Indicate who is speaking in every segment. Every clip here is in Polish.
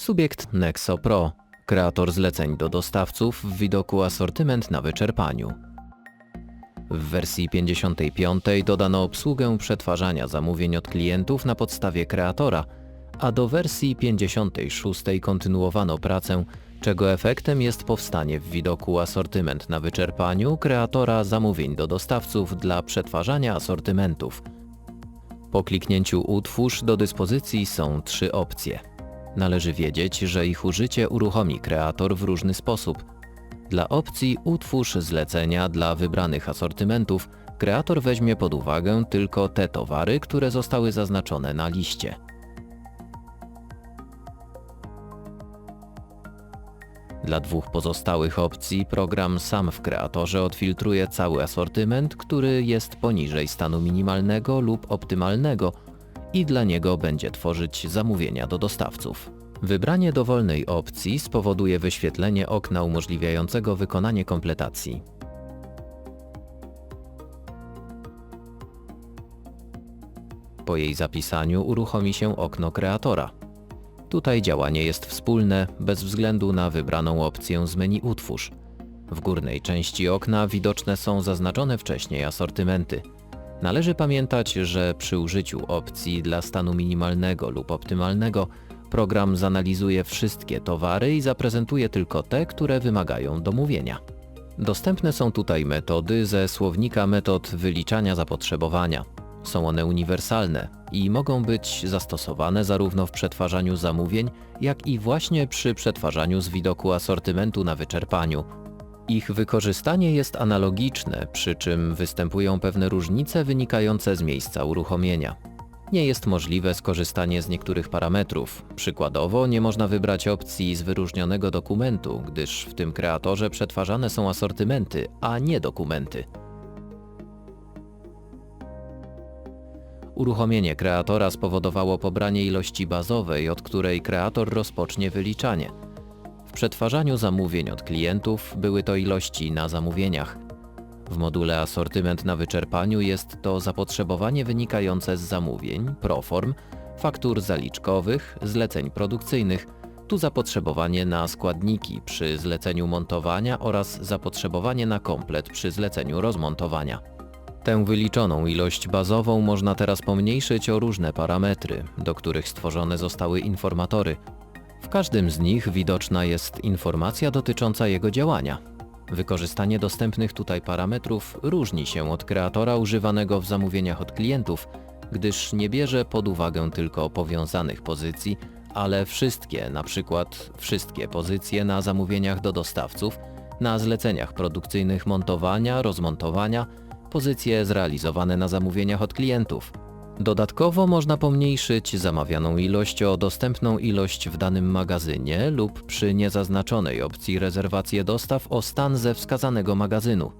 Speaker 1: Subiekt Nexo Pro, kreator zleceń do dostawców w widoku asortyment na wyczerpaniu. W wersji 55 dodano obsługę przetwarzania zamówień od klientów na podstawie kreatora, a do wersji 56 kontynuowano pracę, czego efektem jest powstanie w widoku asortyment na wyczerpaniu kreatora zamówień do dostawców dla przetwarzania asortymentów. Po kliknięciu Utwórz do dyspozycji są trzy opcje. Należy wiedzieć, że ich użycie uruchomi kreator w różny sposób. Dla opcji Utwórz zlecenia dla wybranych asortymentów kreator weźmie pod uwagę tylko te towary, które zostały zaznaczone na liście. Dla dwóch pozostałych opcji program sam w kreatorze odfiltruje cały asortyment, który jest poniżej stanu minimalnego lub optymalnego i dla niego będzie tworzyć zamówienia do dostawców. Wybranie dowolnej opcji spowoduje wyświetlenie okna umożliwiającego wykonanie kompletacji. Po jej zapisaniu uruchomi się okno kreatora. Tutaj działanie jest wspólne bez względu na wybraną opcję z menu Utwórz. W górnej części okna widoczne są zaznaczone wcześniej asortymenty. Należy pamiętać, że przy użyciu opcji dla stanu minimalnego lub optymalnego program zanalizuje wszystkie towary i zaprezentuje tylko te, które wymagają domówienia. Dostępne są tutaj metody ze słownika metod wyliczania zapotrzebowania. Są one uniwersalne i mogą być zastosowane zarówno w przetwarzaniu zamówień, jak i właśnie przy przetwarzaniu z widoku asortymentu na wyczerpaniu. Ich wykorzystanie jest analogiczne, przy czym występują pewne różnice wynikające z miejsca uruchomienia. Nie jest możliwe skorzystanie z niektórych parametrów. Przykładowo nie można wybrać opcji z wyróżnionego dokumentu, gdyż w tym kreatorze przetwarzane są asortymenty, a nie dokumenty. Uruchomienie kreatora spowodowało pobranie ilości bazowej, od której kreator rozpocznie wyliczanie. W przetwarzaniu zamówień od klientów były to ilości na zamówieniach. W module asortyment na wyczerpaniu jest to zapotrzebowanie wynikające z zamówień, proform, faktur zaliczkowych, zleceń produkcyjnych, tu zapotrzebowanie na składniki przy zleceniu montowania oraz zapotrzebowanie na komplet przy zleceniu rozmontowania. Tę wyliczoną ilość bazową można teraz pomniejszyć o różne parametry, do których stworzone zostały informatory. Każdym z nich widoczna jest informacja dotycząca jego działania. Wykorzystanie dostępnych tutaj parametrów różni się od kreatora używanego w zamówieniach od klientów, gdyż nie bierze pod uwagę tylko powiązanych pozycji, ale wszystkie, przykład wszystkie pozycje na zamówieniach do dostawców, na zleceniach produkcyjnych montowania, rozmontowania, pozycje zrealizowane na zamówieniach od klientów. Dodatkowo można pomniejszyć zamawianą ilość o dostępną ilość w danym magazynie lub przy niezaznaczonej opcji rezerwację dostaw o stan ze wskazanego magazynu.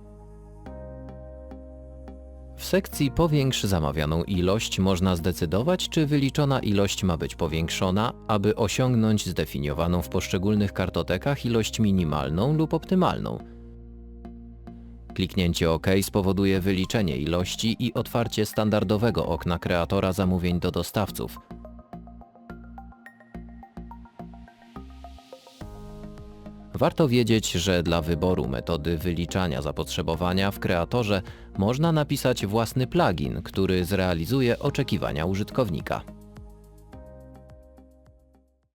Speaker 1: W sekcji Powiększ zamawianą ilość można zdecydować, czy wyliczona ilość ma być powiększona, aby osiągnąć zdefiniowaną w poszczególnych kartotekach ilość minimalną lub optymalną. Kliknięcie OK spowoduje wyliczenie ilości i otwarcie standardowego okna kreatora zamówień do dostawców. Warto wiedzieć, że dla wyboru metody wyliczania zapotrzebowania w kreatorze można napisać własny plugin, który zrealizuje oczekiwania użytkownika.